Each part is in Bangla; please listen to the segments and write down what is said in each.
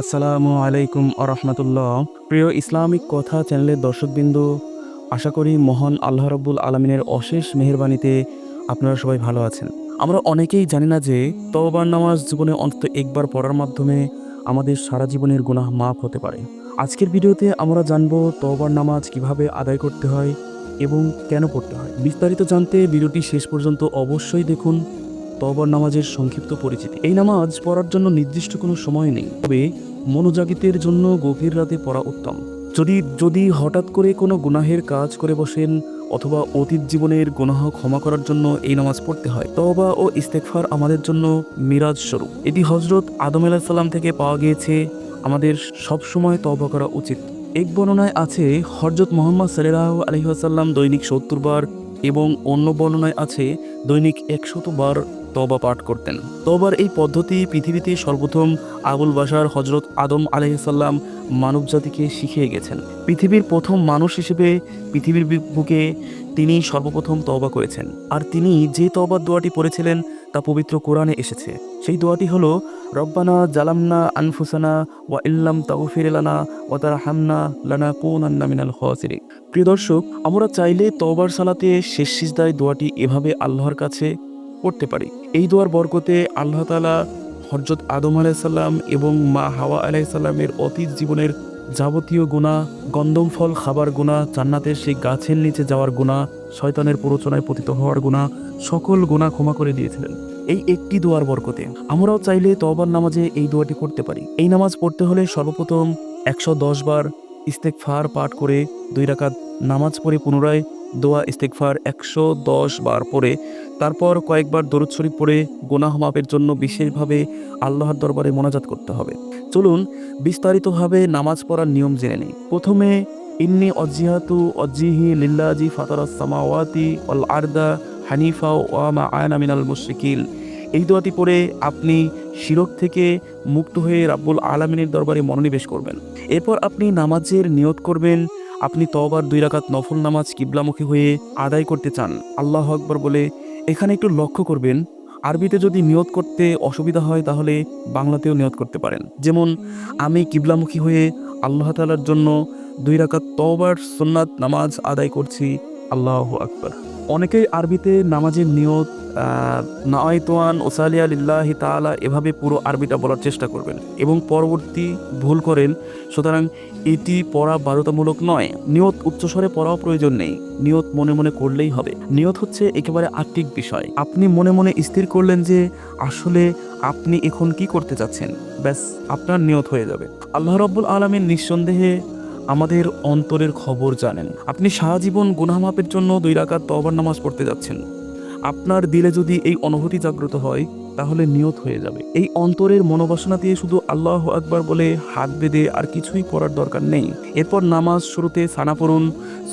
আসসালামু আলাইকুম আরহামতুল্লাহ। প্রিয় ইসলামিক কথা চ্যানেলের দর্শকবৃন্দ, আশা করি মহান আল্লাহ রব্বুল আলমিনের অশেষ মেহেরবানিতে আপনারা সবাই ভালো আছেন। আমরা অনেকেই জানি না যে তওবার নামাজ জীবনে অন্তত একবার পড়ার মাধ্যমে আমাদের সারা জীবনের গুনাহ মাফ হতে পারে। আজকের ভিডিওতে আমরা জানব তওবার নামাজ কীভাবে আদায় করতে হয় এবং কেন পড়তে হয়। বিস্তারিত জানতে ভিডিওটি শেষ পর্যন্ত অবশ্যই দেখুন তওবার নামাজের সংক্ষিপ্ত পরিচিতি। এই নামাজ পড়ার জন্য নির্দিষ্ট কোনো সময় নেই। তবে মনোজাগিতের জন্য গভীর রাতে পড়া উত্তম। যদি যদি হঠাৎ করে কোনো গুনাহের কাজ করে বসেন, অথবা অতীত জীবনের গুনাহ ক্ষমা করার জন্য এই নামাজ পড়তে হয়, তওবা ও ইস্তেকফার আমাদের জন্য মিরাজ স্বরূপ। এটি হজরত আদম সাল্লাম থেকে পাওয়া গিয়েছে, আমাদের সব সময় তওবা করা উচিত। এক বর্ণনায় আছে হজরত মোহাম্মদ সাল্লাহ আলহিহাসাল্লাম দৈনিক সত্তর বার এবং অন্য বর্ণনায় আছে দৈনিক একশত বার তবা পাঠ করতেন। তবার এই পদ্ধতি পৃথিবীতে সর্বপ্রথম আবুল বাসার হজরত আদম আলহিসাল্লাম মানবজাতিকে শিখিয়ে গেছেন। পৃথিবীর প্রথম মানুষ হিসেবে পৃথিবীর বুকে তিনি সর্বপ্রথম তবা করেছেন। আর তিনি যে তবার দোয়াটি পড়েছিলেন তা পবিত্র কোরআনে এসেছে। সেই দোয়াটি হলো, রব্বানা জালামনা আনফুসানা ওয়া ইল্লাম তাগফির লানা ওয়া তারহামনা লানা কুনান্না মিনাল খাসিরিন। প্রিয় দর্শক, আমরা চাইলে তওবার সালাতে শেষ সিজদায় দোয়াটি এভাবে আল্লাহর কাছে পড়তে পারি। এই দোয়ার বরকতে আল্লাহ তাআলা হজরত আদম আলাইসাল্লাম এবং মা হাওয়া আলাইসাল্লামের অতীত জীবনের যাবতীয় গুণা, গন্দম ফল খাবার গুণা, জান্নাতের সেই গাছের নিচে যাওয়ার গুণা, শয়তানের প্ররোচনায় পতিত হওয়ার গুণা, সকল গুণা ক্ষমা করে দিয়েছিলেন। এই একটি দোয়ার বরকতে আমরাও চাইলে তওবার নামাজে এই দোয়াটি করতে পারি। এই নামাজ পড়তে হলে সর্বপ্রথম একশো দশ বার ইস্তেকফার পাঠ করে দুই রাকাত নামাজ পড়ে পুনরায় দোয়া ইস্তেকফার একশো দশ বার পড়ে, তারপর কয়েকবার দরুদ শরীফ পড়ে গোনাহ মাপের জন্য বিশেষভাবে আল্লাহর দরবারে মোনাজাত করতে হবে। চলুন বিস্তারিতভাবে নামাজ পড়ার নিয়ম জেনে নিই। প্রথমে, ইন্নি অজিহাতু অজিহি লিল্লাজি ফাতারাস সামাওয়াতি অল আর্দা হানিফা ওয়ামা আয়না মিনাল মুশরিকিল এই দোয়াটি পড়ে আপনি শিরক থেকে মুক্ত হয়ে রাব্বুল আলামিনের দরবারে মনোনিবেশ করবেন। এরপর আপনি নামাজের নিয়ত করবেন আপনি তবার দুই রাকাত নফল নামাজ কিবলামুখী হয়ে আদায় করতে চান, আল্লাহ আকবর বলে, এখানে একটু লক্ষ্য করবেন, আরবিতে যদি নিয়ত করতে অসুবিধা হয় তাহলে বাংলাতেও নিয়ত করতে পারেন। যেমন, আমি কিবলামুখী হয়ে আল্লাহ তালার জন্য দুই রাকাত তবার সুন্নাত, নামাজ আদায় করছি, আল্লাহ আকবর। অনেকেই আরবিতে নামাজের নিয়ত নায়তোয়ান ওসালিয়া লিল্লাহি তাআলা এভাবে পুরো আরবিটা বলার চেষ্টা করবেন এবং পরবর্তী ভুল করেন। সুতরাং এটি পড়া বাধ্যতামূলক নয়। নিয়ত উচ্চস্বরে পড়াও প্রয়োজন নেই। নিয়ত মনে মনে করলেই হবে। নিয়ত হচ্ছে একেবারে আত্মিক বিষয়। আপনি মনে মনে স্থির করলেন যে, আসলে আপনি এখন কি করতে চাচ্ছেন? ব্যাস, আপনার নিয়ত হয়ে যাবে। আল্লাহ রব্বুল আলমের নিঃসন্দেহে আমাদের অন্তরের খবর জানেন। আপনি সারা জীবন গুনাহমাপের জন্য দুই রাকাত তওবার নামাজ পড়তে যাচ্ছেন। আপনার দিলে যদি এই অনুভূতি জাগ্রত হয়, তাহলে নিয়ত হয়ে যাবে। এই অন্তরের মনোবাসনা দিয়ে শুধু আল্লাহ আকবার বলে হাত বেঁধে আর কিছুই পড়ার দরকার নেই। এরপর নামাজ শুরুতে সানা পড়ুন,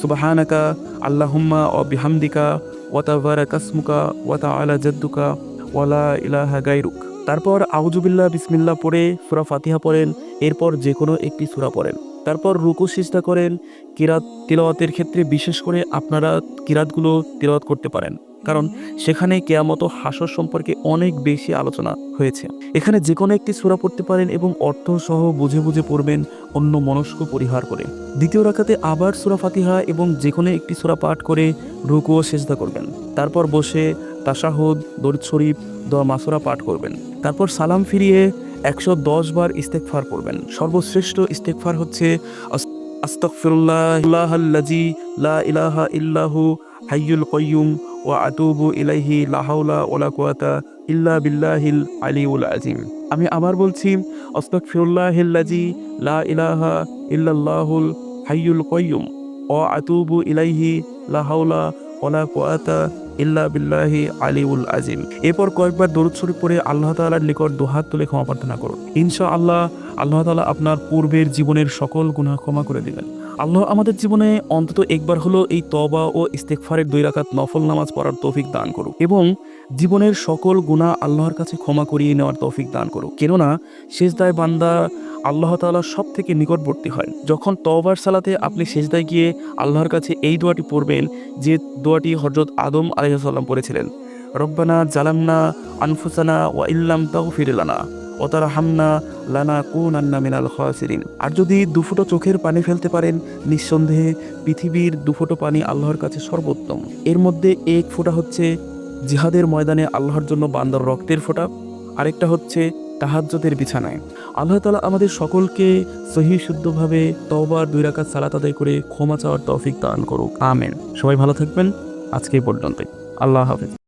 সুবাহানাকা, আল্লাহুম্মা ও বিহামদিকা ওয়াতাবারা কাসমুকা ওয়াতা আলা জদ্দুকা ওয়ালা ইলাহা গাইরুক তারপর আউজুবিল্লাহ বিসমিল্লাহ পড়ে, সুরা ফাতিহা পড়েন, এরপর যে কোনো একটি সুরা পড়েন। তারপর রুকু সিজদা করেন, কিরাত তিলাওয়াতের ক্ষেত্রে বিশেষ করে আপনারা কিরাতগুলো তিলাওয়াত করতে পারেন। কারণ সেখানে কেয়ামত হাসর সম্পর্কে অনেক বেশি আলোচনা হয়েছে। এখানে যে কোনো একটি সূরা পড়তে পারেন এবং অর্থ সহ বুঝে বুঝে পড়বেন অন্য মনস্ক পরিহার করে। দ্বিতীয় রাকাতে আবার সূরা ফাতিহা এবং যে কোনো একটি সূরা পাঠ করে রুকু ও সেজদা করবেন। তারপর বসে তাশাহুদ, দরিদ শরীফ, দোয়া মাসুরা পাঠ করবেন। তারপর সালাম ফিরিয়ে একশো দশ বার ইস্তেকফার করবেন সর্বশ্রেষ্ঠ ইস্তেকফার হচ্ছে লা ইলাহা ইল্লাহু আতুবু ইলাইহি, লা হাওলা ওয়ালা কুওয়াতা ইল্লা বিল্লাহিল আমি আবার বলছি লা ইলাহা ইল্লাল্লাহুল হাইয়ুল কাইয়ুম ওয়া আতুবু ইলাইহি, লা হাওলা ওয়ালা কুওয়াতা ইল্লা বিল্লাহি আলিউল আজিম। এরপর কয়েকবার দরুদ শরীফ পড়ে আল্লাহ তাআলার নিকট দুহাত তুলে ক্ষমা প্রার্থনা করুন। ইনশা আল্লাহ আল্লাহ তাআলা আপনার পূর্বের জীবনের সকল গুনাহ ক্ষমা করে দিবেন। আল্লাহ আমাদের জীবনে অন্তত একবার হলো এই তবা ও ইস্তেকফারের দুই রাকাত নফল নামাজ পড়ার তৌফিক দান করুক এবং জীবনের সকল গুনাহ আল্লাহর কাছে ক্ষমা করিয়ে নেওয়ার তৌফিক দান করুক। কেননা শেষদায় বান্দা আল্লাহ তাআলা সব থেকে নিকটবর্তী হয়। যখন তওবার সালাতে আপনি শেষদায় গিয়ে আল্লাহর কাছে এই দোয়াটি পড়বেন, যে দোয়াটি হজরত আদম আলাইসাল্লাম পড়েছিলেন, রব্বানা জালামনা আনফুসানা ওয়া ইল্লাম তাগফির লানা ওতার হামনা লানা কুন আন্না মিনাল খাসিরিন। আর যদি দুফুটো চোখের পানি ফেলতে পারেন, নিঃসন্দেহে পৃথিবীর দুফুটো পানি আল্লাহর কাছে সর্বোত্তম। এর মধ্যে এক ফোঁটা হচ্ছে জিহাদের ময়দানে আল্লাহর জন্য বান্দার রক্তের ফোটা, আরেকটা হচ্ছে তাহাজ্জতের বিছানায়। আল্লাহ তালা আমাদের সকলকে সহি শুদ্ধভাবে তবার দুই রাকাত সালাত আদায় করে ক্ষমা চাওয়ার তৌফিক দান করুক। আমেন। সবাই ভালো থাকবেন। আজকে পর্যন্তই। আল্লাহ হাফেজ।